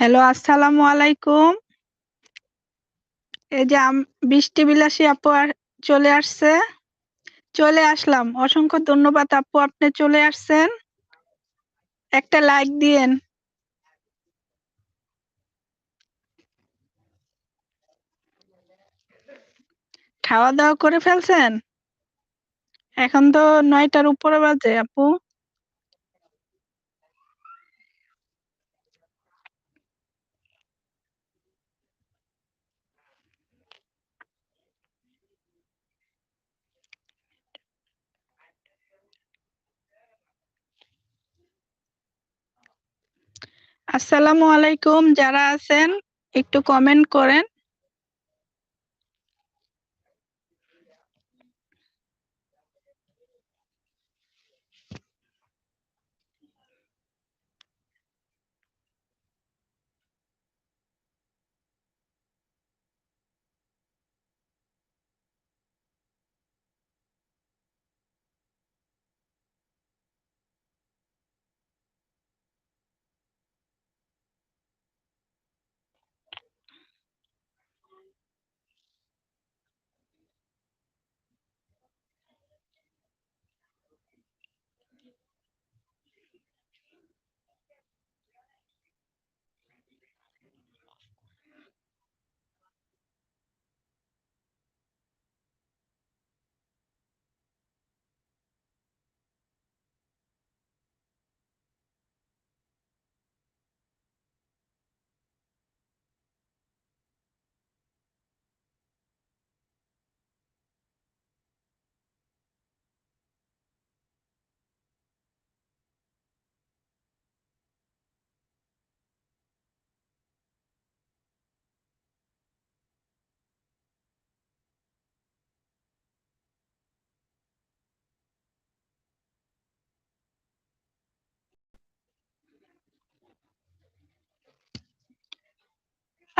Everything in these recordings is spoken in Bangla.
হ্যালো আসসালামু আলাইকুম। এই যে বৃষ্টি বিলাসী আপু চলে আসছে। চলে আসলাম। অসংখ্য ধন্যবাদ আপু, আপনি চলে আসছেন। একটা লাইক দিয়েন। খাওয়া দাওয়া করে ফেলছেন? এখন তো নয়টার উপরে বাজে আপু। আসসালামু আলাইকুম যারা আছেন একটু কমেন্ট করেন।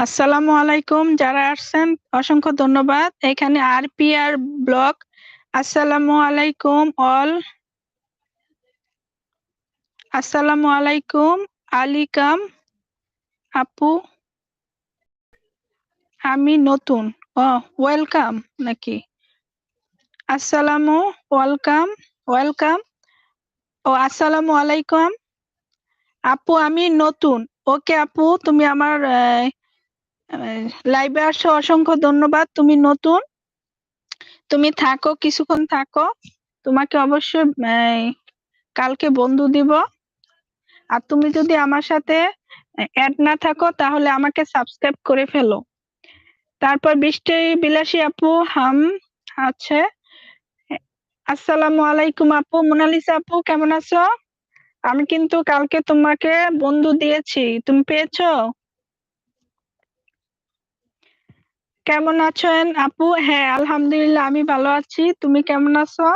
আসসালামু আলাইকুম, যারা আসছেন, অসংখ্য ধন্যবাদ। এখানে আর পি আর ব্লক। আসসালামু আলাইকুম, অল। আসসালামু আলাইকুম, আলিকাম, আপু। আমি নতুন। ও, ওয়েলকাম নাকি? আসসালামু, ওয়েলকাম ওয়েলকাম। ও, আসসালামু আলাইকুম। আপু, আমি নতুন। ওকে আপু, তুমি আমার লাইভে আসছো অসংখ্য ধন্যবাদ। তুমি নতুন। তুমি থাকো, কিছুক্ষণ থাকো। তোমাকে অবশ্যই কালকে বন্ধু দিব। আর তুমি যদি আমার সাথে অ্যাড না থাকো, তাহলে আমাকে সাবস্ক্রাইব করে ফেলো। তারপর বৃষ্টি, বিলাসী আপু, হাম, আছে। আসসালামু আলাইকুম আপু, মোনালিসা আপু, কেমন আছো? আমি কিন্তু কালকে তোমাকে বন্ধু দিয়েছি। তুমি পেয়েছ? কেমন আছেন? আপু হ্যাঁ আলহামদুলিল্লাহ, আমি ভালো আছি। তুমি কেমন আছো?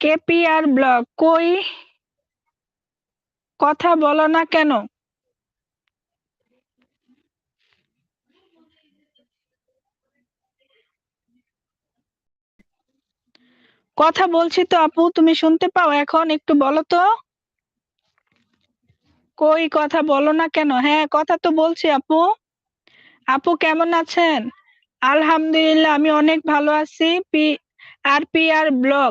কেপিআর ব্লগ, কই? কথা বলো না কেন? কথা বলছি তো, আপু, তুমি শুনতে পাও এখন? একটু বলো তো। কই, কথা বলো না কেন? হ্যাঁ কথা তো বলছি, আপু। আপু কেমন আছেন? আলহামদুলিল্লাহ, আমি অনেক ভালো আছি। P, R P R blog.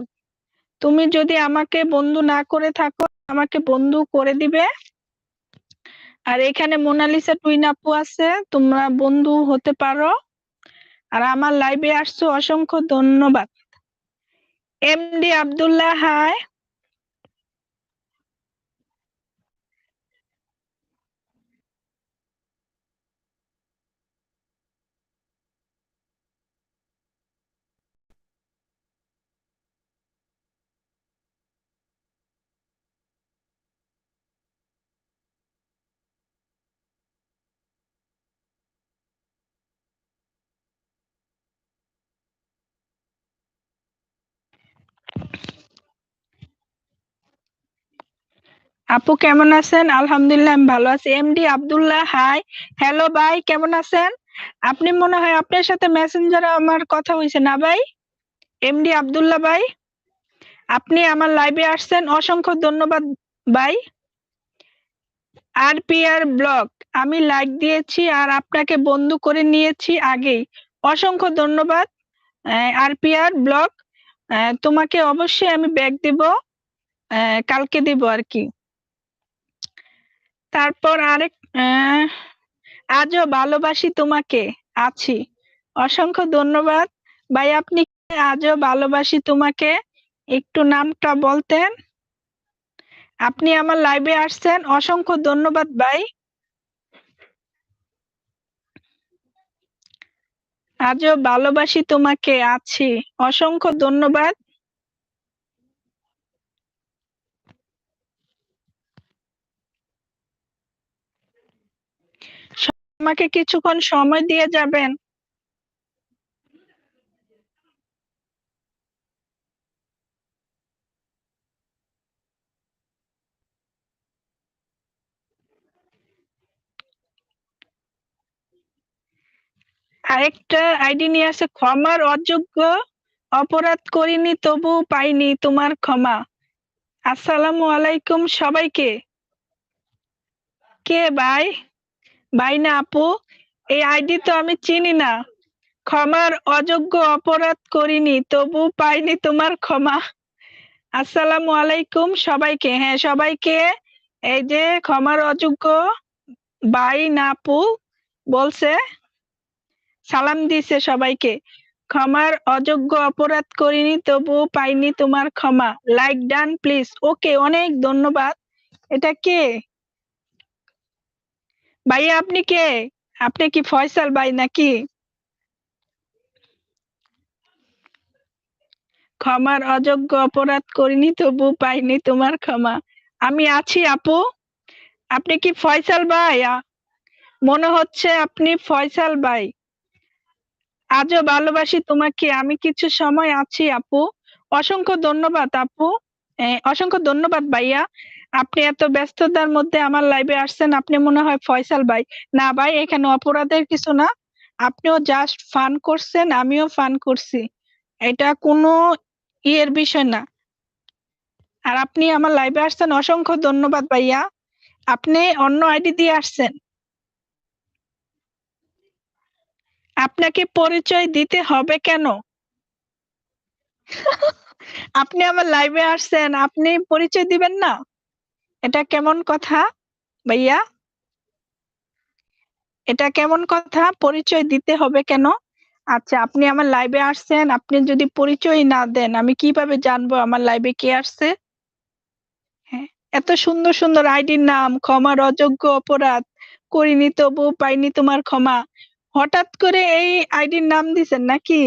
তুমি যদি আমাকে বন্ধু না করে থাকো, আমাকে বন্ধু করে দিবে। আর এখানে মোনালিসা টুইন আপু আছে, তোমরা বন্ধু হতে পারো। আর আমার লাইভে আসছো, অসংখ্য ধন্যবাদ। এমডি আব্দুল্লাহ হাই আপু কেমন আছেন? আলহামদুলিল্লাহ, আমি ভালো আছি। MD Abdullah, high. হ্যালো ভাই, কেমন আছেন? আপনি মনে হয় আপনার সাথে মেসেঞ্জারে আমার কথা হয়েছে না ভাই? এমডি আব্দুল্লাহ ভাই, আপনি আমার লাইভে আসছেন। অসংখ্য ধন্যবাদ ভাই। আর পি আর ব্লগ, আমি লাইক দিয়েছি আর আপনাকে বন্ধু করে নিয়েছি আগেই। অসংখ্য ধন্যবাদ আর আরপিআর ব্লগ। তোমাকে অবশ্যই আমি ব্যাগ দেব কালকে দেব আর কি। তারপর আরেক আহ, আজও ভালোবাসি তোমাকে আছি। অসংখ্য ধন্যবাদ। ভাই আপনি আজও ভালোবাসি তোমাকে? একটু নামটা বলতেন। আপনি আমার লাইভে আসছেন। অসংখ্য ধন্যবাদ ভাই। আজও ভালোবাসি তোমাকে আছি। অসংখ্য ধন্যবাদ। আমাকে কিছুক্ষণ সময় দিয়ে যাবেন। আরেকটা আইডি নিয়ে আছে ক্ষমার অযোগ্য অপরাধ করিনি, তবু পাইনি তোমার ক্ষমা। আসসালামু আলাইকুম সবাইকে। কে ভাই? ভাই না আপু, এই আইডি তো আমি চিনি না। ক্ষমার অযোগ্য অপরাধ করিনি, তবু পাইনি তোমার ক্ষমা। আসসালামু আলাইকুম সবাইকে। হ্যাঁ সবাইকে এই যে ক্ষমার অযোগ্য ভাই না আপু বলছে, সালাম দিছে সবাইকে। ক্ষমার অযোগ্য অপরাধ করিনি, তবু পাইনি তোমার ক্ষমা। Like done please. ওকে, অনেক ধন্যবাদ। এটা কে? ভাইয়া, আপনি কে? আপনি কি ফয়সাল ভাই নাকি? ক্ষমার অযোগ্য অপরাধ করিনি তবু পাইনি তোমার ক্ষমা। আমি আছি, আপু। আপনি কি ফয়সাল ভাই? মনে হচ্ছে আপনি ফয়সাল ভাই। আজও ভালোবাসি তোমাকে। আমি কিছু সময় আছি, আপু। অসংখ্য ধন্যবাদ, আপু। অসংখ্য ধন্যবাদ, ভাইয়া। আপনি এত ব্যস্ততার মধ্যে আমার লাইভে আসছেন আপনি মনে হয় ফয়সাল ভাই। না ভাই এখানে অপরাধের কিছু না। আপনিও জাস্ট ফান করছেন আমিও ফান করছি। এটা কোনো ইয়ের বিষয় না। আর আপনি আমার লাইভে আসছেন অসংখ্য ধন্যবাদ ভাইয়া। আপনি অন্য আইডি দিয়ে আসছেন। আপনাকে পরিচয় দিতে হবে কেন? আপনি আমার লাইভে আসছেন আপনি পরিচয় দিবেন না? এটা কেমন কথা, ভাইয়া? এটা কেমন কথা? পরিচয় দিতে হবে কেন? আচ্ছা আপনি আমার লাইভে আসছেন, আপনি যদি পরিচয় না দেন, আমি কীভাবে জানব আমার লাইভে কে আসছে? হ্যাঁ এত সুন্দর সুন্দর আইডির নাম ক্ষমার অযোগ্য অপরাধ, করিনি তবু, পাইনি তোমার ক্ষমা। হঠাৎ করে এই আইডির নাম দিছেন নাকি?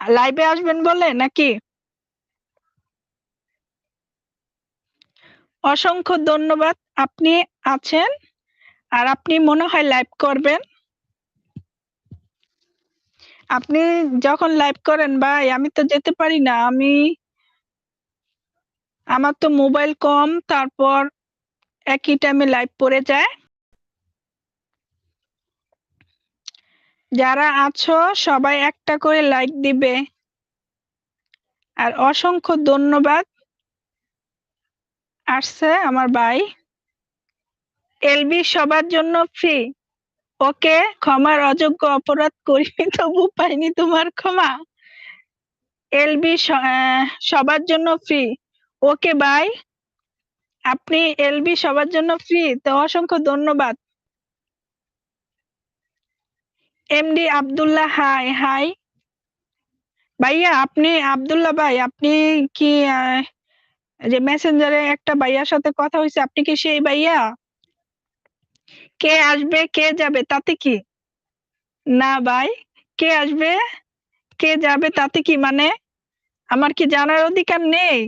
লাইভে আসবেন বলে নাকি? অসংখ্য ধন্যবাদ। আপনি আছেন আর আপনি মনে হয় লাইভ করবেন। আপনি যখন লাইভ করেন, ভাই, আমি তো যেতে পারি না, আমি, আমার তো মোবাইল কম, তারপর একই টাইমে লাইভ পড়ে যায়। যারা আছো, সবাই একটা করে লাইক দিবে। আর অসংখ্য ধন্যবাদ। আসছে আমার ভাই। এলবি সবার জন্য ফ্রি ওকে ক্ষমার অযোগ্য অপরাধ করিনি তবু পাইনি তোমার ক্ষমা। এলবি সবার জন্য ফ্রি ওকে বাই আপনি এলবি সবার জন্য ফ্রি তো অসংখ্য ধন্যবাদ। এমডি আব্দুল্লাহ হাই হাই ভাইয়া আপনি আব্দুল্লাহ ভাই আপনি কি আহ, যে মেসেঞ্জারে একটা ভাইয়ার সাথে কথা হয়েছে, আপনি কি সেই ভাইয়া? কে আসবে, কে যাবে, তাতে কি? না ভাই, কে আসবে, কে যাবে, তাতে কি মানে? আমার কি জানার অধিকার নেই?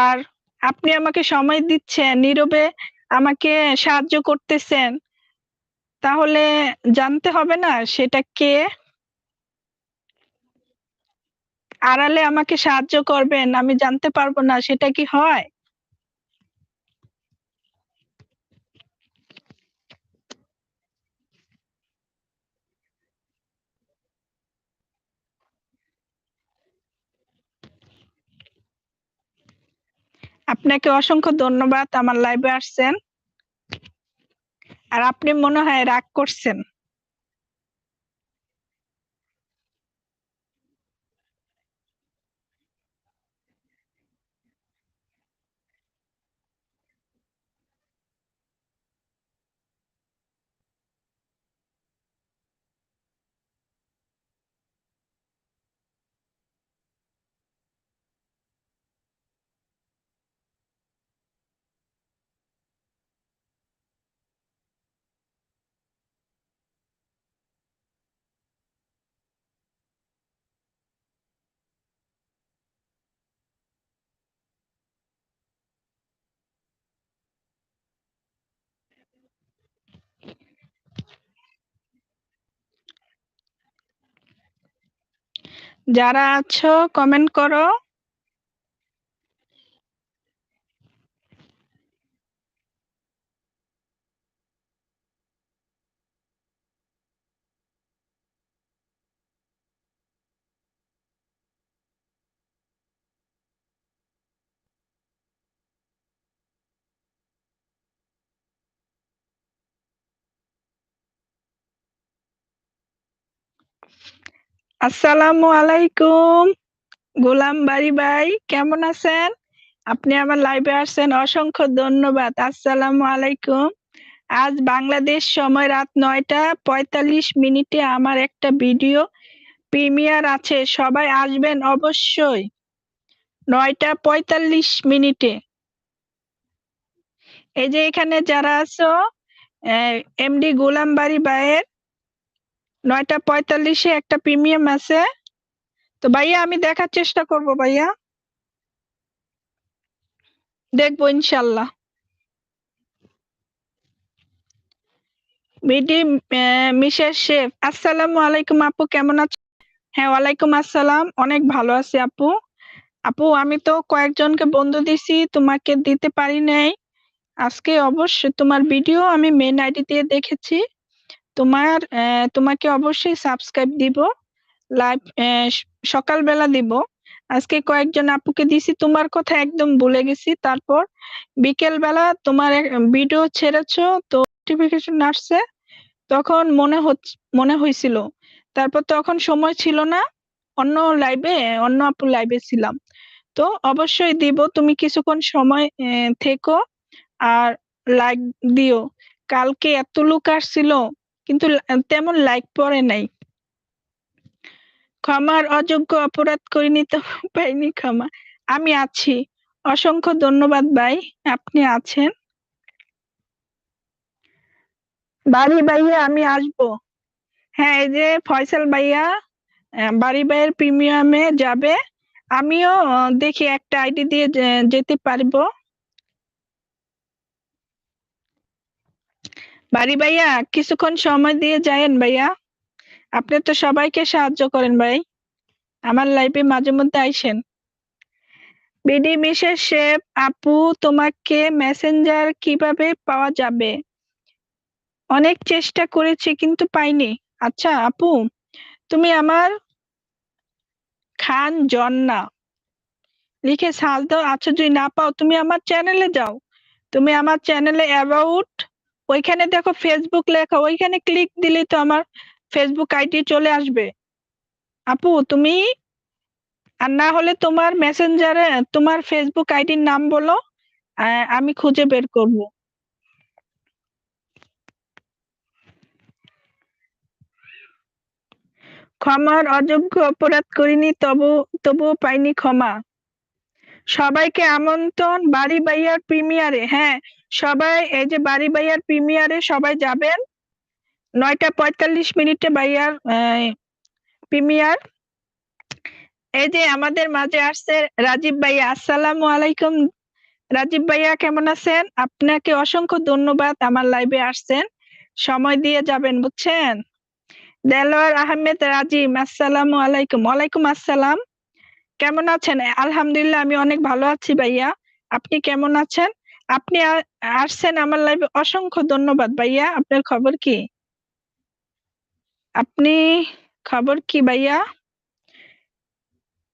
আর আপনি আমাকে সময় দিচ্ছেন, নীরবে আমাকে সাহায্য করতেছেন, তাহলে জানতে হবে না সেটা কে? আড়ালে আমাকে সাহায্য করবেন, আমি জানতে পারব না, সেটা কি হয়? আপনাকে অসংখ্য ধন্যবাদ, আমার লাইভে আসছেন। আর আপনি মনে হয় রাগ করছেন। যারা আছো কমেন্ট করো। আসসালামু আলাইকুম। গোলাম বাড়ি ভাই, কেমন আছেন? আপনি আমার লাইভে আসছেন, অসংখ্য ধন্যবাদ। আসসালামু আলাইকুম। আজ বাংলাদেশ সময় রাত নয়টা পঁয়তাল্লিশ মিনিটে আমার একটা ভিডিও প্রিমিয়ার আছে। সবাই আসবেন অবশ্যই। নয়টা পঁয়তাল্লিশ মিনিটে। এই যে এখানে যারা আছো এমডি গোলাম বাড়ি ভাইয়ের নয়টা পঁয়তাল্লিশে একটা প্রিমিয়াম আছে। তো ভাইয়া, আমি দেখার চেষ্টা করব ভাইয়া। দেখব ইনশাল্লাহ। বিডি মিসেস শেফ, আসসালামু আলাইকুম আপু, কেমন আছো? হ্যাঁ ওয়ালাইকুম আসসালাম, অনেক ভালো আছি আপু। আপু, আমি তো কয়েকজনকে বন্ধু দিছি, তোমাকে দিতে পারি নাই। আজকে অবশ্যই তোমার ভিডিও আমি মেন আইডি দিয়ে দেখেছি। তোমার তোমাকে অবশ্যই সাবস্ক্রাইব দিব লাইভ সকালবেলা দিব। আজকে কয়েকজন আপুকে দিছি, তোমার কথা একদম ভুলে গেছি। তারপর বিকেল বেলা তোমার ভিডিও ছেড়েছো, তো নোটিফিকেশন আসছে, তখন মনে মনে হয়েছিল তারপর তখন সময় ছিল না, অন্য লাইভে অন্য আপু লাইভে ছিলাম। তো অবশ্যই দিব, তুমি কিছুক্ষণ সময় থেকো, আর লাইক দিও। কালকে এত লোক আসছিল কিন্তু তেমন লাইক পড়ে নাই। ক্ষমার অযোগ্য অপরাধ করিনি তো পাইনি ক্ষমা। আমি আছি। অসংখ্য ধন্যবাদ ভাই, আপনি আছেন। বাড়ি ভাইয়া, আমি আসব। হ্যাঁ এই যে ফয়সাল ভাইয়া বাড়ি ভাইয়ের প্রিমিয়ামে যাবে। আমিও দেখি একটা আইডি দিয়ে যেতে পারব। বাড়ি ভাইয়া, কিছুক্ষণ সময় দিয়ে যায়েন ভাইয়া। আপনি তো সবাইকে সাহায্য করেন ভাই। আমার লাইফে মাঝে মধ্যে আইসেন। বিডি মিসেস শেফ, আপু, তোমাকে মেসেঞ্জার কীভাবে পাওয়া যাবে? অনেক চেষ্টা করেছি কিন্তু পাইনি। আচ্ছা আপু, তুমি আমার খান জন্না। লিখে সার্চ দাও আচ্ছা যদি না পাও, তুমি আমার চ্যানেলে যাও। তুমি আমার চ্যানেলে অ্যাবাউট ওইখানে দেখো ফেসবুক লেখা, ওইখানে ক্লিক দিলেই তো আমার ফেসবুক আইডি চলে আসবে। আপু, তুমি আর না হলে তোমার মেসেঞ্জারে তোমার ফেসবুক আইডির নাম বলো আমি খুঁজে বের করব। ক্ষমার অযোগ্য অপরাধ করিনি, তবু, তবুও পাইনি ক্ষমা। সবাইকে আমন্ত্রণ, বাড়ি বাইয়ার প্রিমিয়ারে হ্যাঁ সবাই, এই যে বাড়ি বাইয়ার প্রিমিয়ারে সবাই যাবেন। নয়টা পঁয়তাল্লিশ মিনিটে বাইয়ার প্রিমিয়ার। এই যে আমাদের মাঝে আসছে রাজীব ভাইয়া, আসসালামু আলাইকুম। রাজীব ভাইয়া, কেমন আছেন? আপনাকে অসংখ্য ধন্যবাদ আমার লাইভে আসছেন। সময় দিয়ে যাবেন, বুঝছেন? দেলোয়ার আহমেদ রাজিম আসসালামু আলাইকুম। ওয়ালাইকুম আসসালাম। কেমন আছেন? আলহামদুলিল্লাহ, আমি অনেক ভালো আছি ভাইয়া। আপনি কেমন আছেন? আপনি আসছেন আমার লাইভে অসংখ্য ধন্যবাদ ভাইয়া। আপনার খবর কি? আপনি খবর কি ভাইয়া?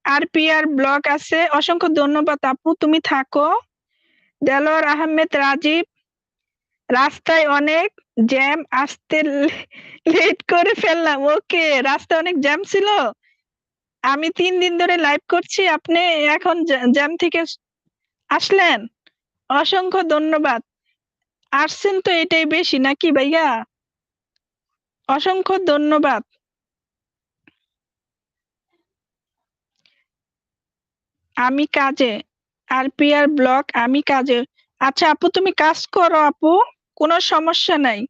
আর পিআর ব্লগ আছে, অসংখ্য ধন্যবাদ আপু, তুমি থাকো। দেলোয়ার আহমেদ রাজীব, রাস্তায় অনেক জ্যাম আসতে লেট করে ফেললাম ওকে রাস্তায় অনেক জ্যাম ছিল। আমি তিন দিন ধরে লাইভ করছি, আপনি এখন জ্যাম থেকে আসলেন? অসংখ্য ধন্যবাদ। আসছেন তো এটাই বেশি, নাকি ভাইয়া? অসংখ্য ধন্যবাদ। আমি কাজে আর পিয়ার ব্লক, আমি কাজে। আচ্ছা আপু, তুমি কাজ করো আপু, কোনো সমস্যা নাই।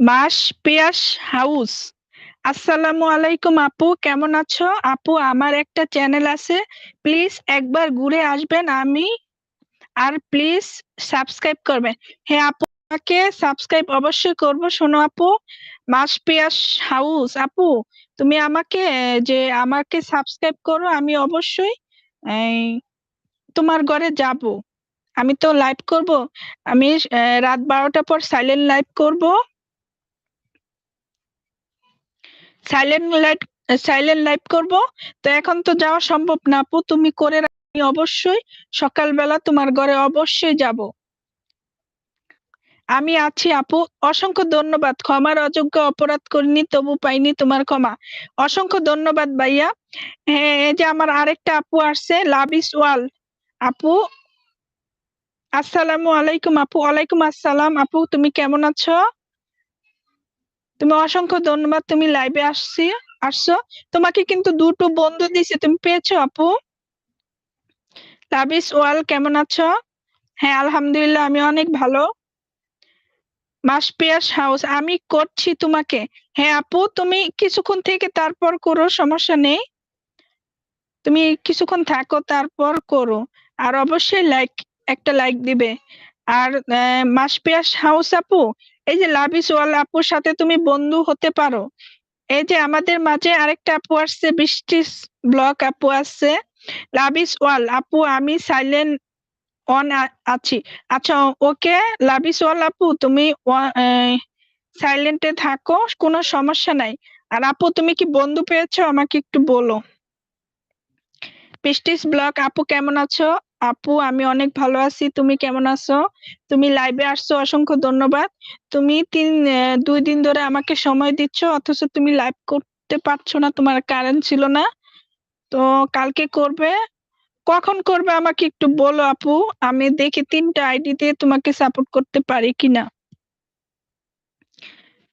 মাস পিয়াস হাউস। আসসালামু আলাইকুম আপু, কেমন আছো? আপু, আমার একটা চ্যানেল আছে। প্লিজ একবার ঘুরে আসবেন আমি। আর প্লিজ সাবস্ক্রাইব করবেন। হ্যাঁ আপু, আমাকে সাবস্ক্রাইব অবশ্যই করব। শোনো আপু, মাস পিয়াস হাউস। আপু, তুমি আমাকে, যে আমাকে সাবস্ক্রাইব করো, আমি অবশ্যই তোমার ঘরে যাব। আমি তো লাইভ করব। আমি রাত বারোটা পর সাইলেন্ট লাইভ করব। সাইলেন্ট লাইট সাইলেন্ট লাইভ করব। তো এখন তো যাওয়া সম্ভব না আপু। তুমি করে আমি অবশ্যই সকালবেলা তোমার ঘরে অবশ্যই যাব। আমি আছি আপু। অসংখ্য ধন্যবাদ। ক্ষমার অযোগ্য অপরাধ করিনি, তবু পাইনি তোমার ক্ষমা। অসংখ্য ধন্যবাদ ভাইয়া। হ্যাঁ এই যে আমার আরেকটা আপু আসছে লাভ ইস ওয়াল আপু, আসসালামু আলাইকুম আপু। ওয়ালাইকুম আসসালাম। আপু, তুমি কেমন আছো? তুমি অসংখ্য ধন্যবাদ, তুমি লাইভে আসছি, আসছো। তোমাকে কিন্তু দুটো বন্ধু দিছে তুমি পেয়েছ আপু। লাভিস ওয়াল, কেমন আছো? হ্যাঁ আলহামদুলিল্লাহ, আমি অনেক ভালো। মাসপিয়াস হাউস, আমি করছি তোমাকে। হ্যাঁ আপু, তুমি কিছুক্ষণ থেকে তারপর করো, সমস্যা নেই। তুমি কিছুক্ষণ থাকো, তারপর করো। আর অবশ্যই লাইক একটা লাইক দিবে। আর মাসপিয়াস হাউস আপু এই যে লাভিস ওয়াল আপুর সাথে তুমি বন্ধু হতে পারো। এই যে আমাদের মাঝে আরেকটা আপু আসছে বৃষ্টিস ব্লক আপু আসছে। লাভিস ওয়াল আপু আমি সাইলেন্ট অন আছি। আচ্ছা ওকে লাভিস ওয়াল আপু, তুমি সাইলেন্টে থাকো, কোনো সমস্যা নাই। আর আপু, তুমি কি বন্ধু পেয়েছ? আমাকে একটু বলো। পিস্টিস ব্লক আপু কেমন আছো? আপু, আমি অনেক ভালো আছি। তুমি কেমন আছো? তুমি লাইভে আসছো, অসংখ্য ধন্যবাদ। তুমি তিন দুই দিন ধরে আমাকে সময় দিচ্ছ, অথচ তুমি লাইভ করতে পারছ না, তোমার কারেন্ট ছিল না। তো কালকে করবে। কখন করবে আমাকে একটু বলো আপু। আমি দেখি তিনটা আইডি দিয়ে তোমাকে সাপোর্ট করতে পারি কিনা।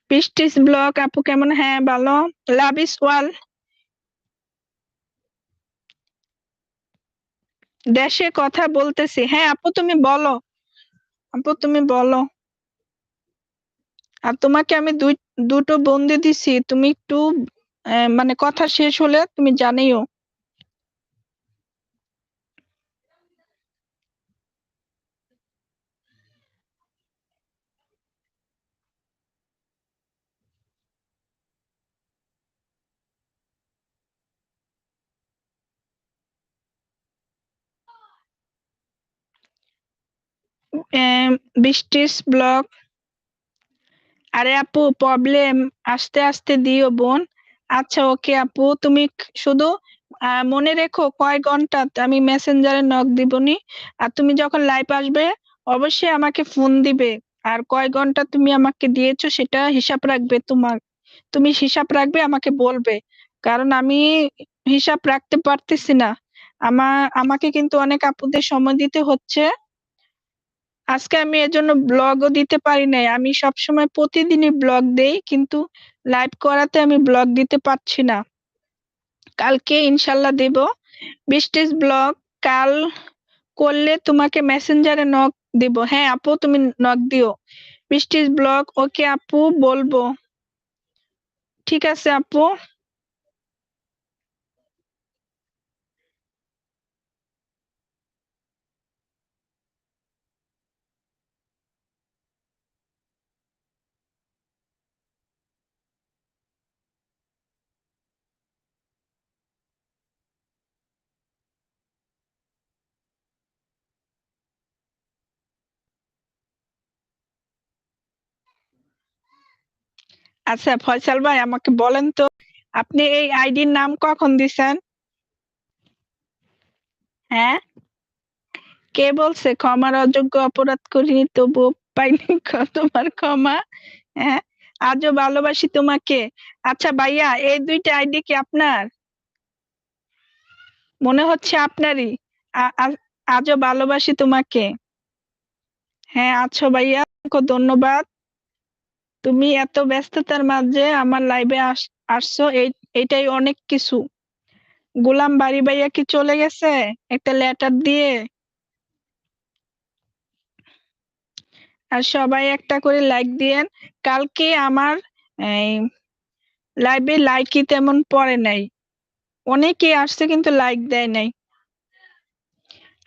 পিস্টিস ব্লগ আপু, কেমন? হ্যাঁ ভালো। লাভ ইস ওয়াল দেশে কথা বলতেছি। হ্যাঁ আপু তুমি বলো। আপু তুমি বলো। আর তোমাকে আমি দুই, দুটো বন্দি দিছি। তুমি একটু মানে কথা শেষ হলে তুমি জানিও। বৃষ্টিস ব্লক। আরে আপু প্রবলেম আস্তে আস্তে দিও বোন। আচ্ছা ওকে আপু, তুমি শুধু মনে রেখো কয় ঘণ্টা আমি মেসেঞ্জারে নক দিবনি। আর তুমি যখন লাইভ আসবে, অবশ্যই আমাকে ফোন দিবে। আর কয় ঘণ্টা তুমি আমাকে দিয়েছ সেটা হিসাব রাখবে তোমার। তুমি হিসাব রাখবে, আমাকে বলবে। কারণ আমি হিসাব রাখতে পারতেছি না। আমার আমাকে কিন্তু অনেক আপুদের সময় দিতে হচ্ছে। আজকে আমি এর জন্য ব্লগও দিতে পারি নাই। আমি সবসময় প্রতিদিনই ব্লগ দেই, কিন্তু লাইভ করাতে আমি ব্লগ দিতে পারছি না। কালকে ইনশাল্লাহ দেব। বৃষ্টিস ব্লগ কাল করলে তোমাকে মেসেঞ্জারে নক দিব। হ্যাঁ আপু, তুমি নক দিও। বৃষ্টিস ব্লগ ওকে আপু, বলব। ঠিক আছে, আপু। আচ্ছা ফয়সাল ভাই, আমাকে বলেন তো, আপনি এই আইডির নাম কখন দিছেন? হ্যাঁ? কে বলছে? ক্ষমার অযোগ্য অপরাধ করিনি তবু পাইনি তোমার ক্ষমা। হ্যাঁ? আজও ভালোবাসি তোমাকে। আচ্ছা ভাইয়া, এই দুইটা আইডি কি আপনার? মনে হচ্ছে আপনারই। আজও ভালোবাসি তোমাকে। হ্যাঁ আছো ভাইয়া ধন্যবাদ। তুমি এত ব্যস্ততার মাঝে আমার লাইভে আসছো, এই, এটাই অনেক কিছু। গোলাম বাড়ি ভাইয়া কি চলে গেছে? একটা লেটার দিয়ে। আর সবাই একটা করে লাইক দিয়েন। কালকে আমার লাইভে লাইকই তেমন পড়ে নাই। অনেকেই আসছে কিন্তু লাইক দেয় নাই।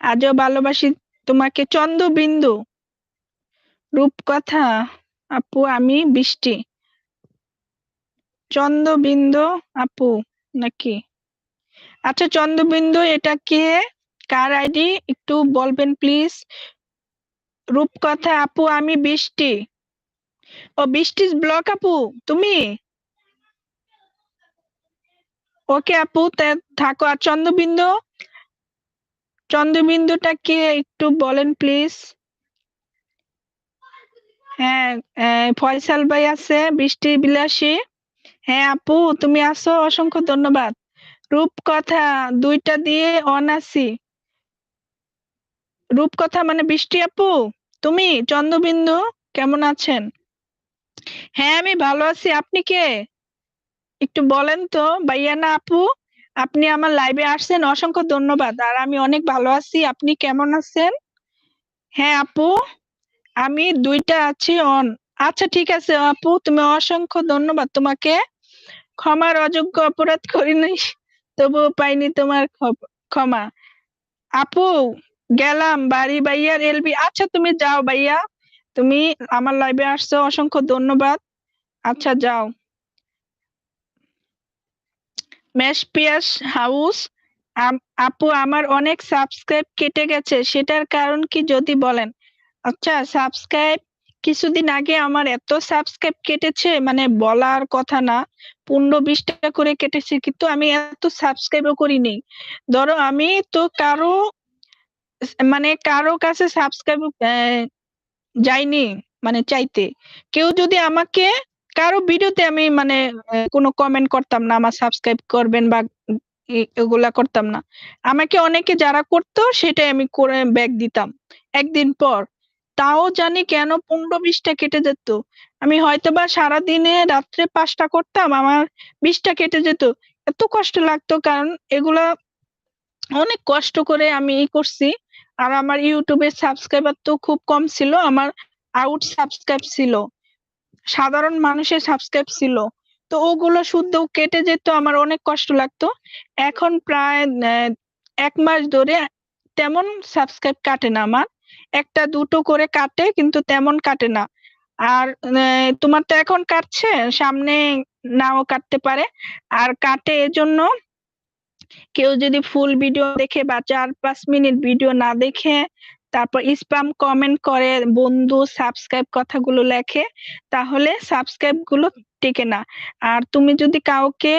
আজও ভালোবাসি তোমাকে। চন্দ্রবিন্দু, রূপকথা। আপু, আমি বৃষ্টি। চন্দ্রবিন্দু আপু নাকি? আচ্ছা চন্দ্রবিন্দু, এটা কে? কার আইডি? একটু বলবেন প্লিজ। রূপকথা, আপু, আমি বৃষ্টি। ও বৃষ্টিস ব্লক আপু, তুমি? ওকে আপু থাকো। আর চন্দ্রবিন্দু? চন্দ্রবিন্দুটা কে? একটু বলেন প্লিজ। হ্যাঁ আহ, ফয়সাল ভাই আছে বৃষ্টি বিলাসী। হ্যাঁ আপু তুমি আছো? অসংখ্য ধন্যবাদ। রূপকথা দুইটা দিয়ে অন আছি রূপকথা মানে বৃষ্টি আপু? তুমি চন্দ্রবিন্দু কেমন আছেন? হ্যাঁ আমি ভালো আছি। আপনি কে? একটু বলেন তো ভাইয়া না আপু? আপনি আমার লাইভে আসছেন অসংখ্য ধন্যবাদ। আর আমি অনেক ভালো আছি। আপনি কেমন আছেন? হ্যাঁ আপু? আমি দুইটা আছি অন আচ্ছা ঠিক আছে, আপু, তুমি অসংখ্য ধন্যবাদ তোমাকে। ক্ষমার অযোগ্য অপরাধ করিনি তবুও পাইনি তোমার ক্ষমা। আপু, গেলাম, বাড়ি ভাইয়ার এলবি আচ্ছা তুমি যাও ভাইয়া। তুমি আমার লাইভে আসছো, অসংখ্য ধন্যবাদ। আচ্ছা যাও। মেশপিয়াস হাউস আপু, আমার অনেক সাবস্ক্রাইব কেটে গেছে, সেটার কারণ কি যদি বলেন? আচ্ছা সাবস্ক্রাইব কিছুদিন আগে আমার এত সাবস্ক্রাইব কেটেছে মানে বলার কথা না, পনেরো বিশ টাকা করে কেটেছে, কিন্তু আমি এত সাবস্ক্রাইবও করিনি। ধরো আমি তো কারও মানে কারও কাছে সাবস্ক্রাইব যাইনি মানে চাইতে। কেউ যদি আমাকে, কারও ভিডিওতে আমি মানে কোনো কমেন্ট করতাম না, আমার সাবস্ক্রাইব করবেন বা এগুলা করতাম না। আমাকে অনেকে যারা করতো, সেটাই আমি করে ব্যাক দিতাম। একদিন পর। তাও জানি কেন পনেরো বিশটা কেটে যেত। আমি হয়তোবা সারাদিনে রাত্রে পাঁচটা করতাম, আমার বিশটা কেটে যেত। এত কষ্ট লাগতো কারণ এগুলা অনেক কষ্ট করে আমি ই করছি। আর আমার ইউটিউবের সাবস্ক্রাইবার তো খুব কম ছিল, আমার আউট সাবস্ক্রাইব ছিল। সাধারণ মানুষের সাবস্ক্রাইব ছিল। তো ওগুলো শুদ্ধ কেটে যেত, আমার অনেক কষ্ট লাগতো। এখন প্রায় এক মাস ধরে তেমন সাবস্ক্রাইব কাটে না আমার। একটা দুটো করে কাটে কিন্তু তেমন কাটে না। আর তোমার তো এখন কাটছে, সামনে নাও কাটতে পারে। আর কাটে এজন্য কেউ যদি ফুল ভিডিও দেখে বা চার পাঁচ মিনিট ভিডিও না দেখে, তারপর স্প্যাম কমেন্ট করে, বন্ধু সাবস্ক্রাইব কথাগুলো লেখে, তাহলে সাবস্ক্রাইবগুলো টেকে না। আর তুমি যদি কাউকে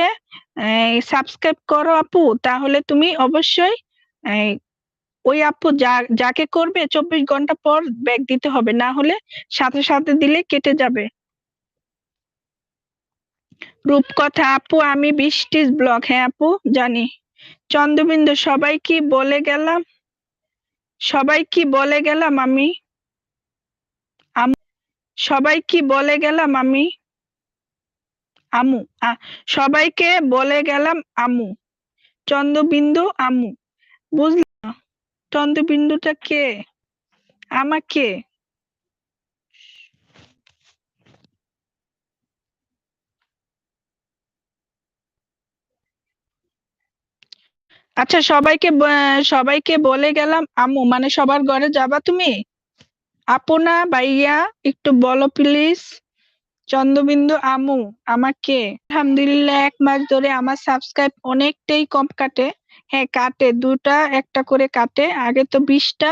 সাবস্ক্রাইব করো আপু, তাহলে তুমি অবশ্যই ওই আপু যা, যাকে করবে চব্বিশ ঘণ্টা পর ব্যাক দিতে হবে, না হলে সাথে সাথে দিলে কেটে যাবে। রূপকথা আপু, আমি বৃষ্টির ব্লগ হ্যাঁ আপু, জানি। চন্দ্রবিন্দু, সবাই কি বলে গেলাম? সবাই কি বলে গেলাম আমি? সবাই কি বলে গেলাম আমি? আমু সবাইকে বলে গেলাম আমু। চন্দ্রবিন্দু, আমু বুঝলাম চন্দ্রবিন্দুটা কে? আমাকে। আচ্ছা সবাইকে সবাইকে বলে গেলাম আমু মানে সবার ঘরে যাবা তুমি? আপু না ভাইয়া, একটু বলো প্লিজ চন্দ্রবিন্দু আমু আমাকে। আলহামদুলিল্লাহ, এক মাস ধরে আমার সাবস্ক্রাইব অনেকটাই কম কাটে। হ্যাঁ কাটে। দুটা, একটা করে কাটে। আগে তো বিশটা,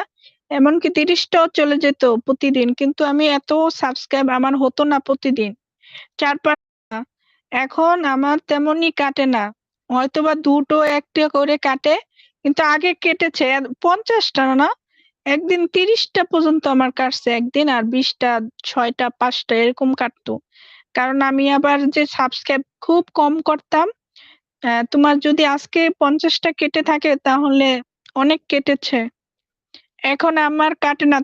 এমনকি তিরিশটাও চলে যেত প্রতিদিন। কিন্তু আমি এত সাবস্ক্রাইব আমার হতো না প্রতিদিন। চার পাঁচ এখন আমার তেমনই কাটে না। হয়তোবা দুটো, একটা করে কাটে, কিন্তু আগে কেটেছে পঞ্চাশটা না। একদিন তিরিশটা পর্যন্ত আমার কাটছে একদিন আর বিশটা, ছয়টা, পাঁচটা এরকম কাটতো। কারণ আমি আবার যে সাবস্ক্রাইব খুব কম করতাম তোমার যদি আজকে পঞ্চাশটা কেটে থাকে তাহলে অনেক কেটেছে। এখন আমার কাটে না।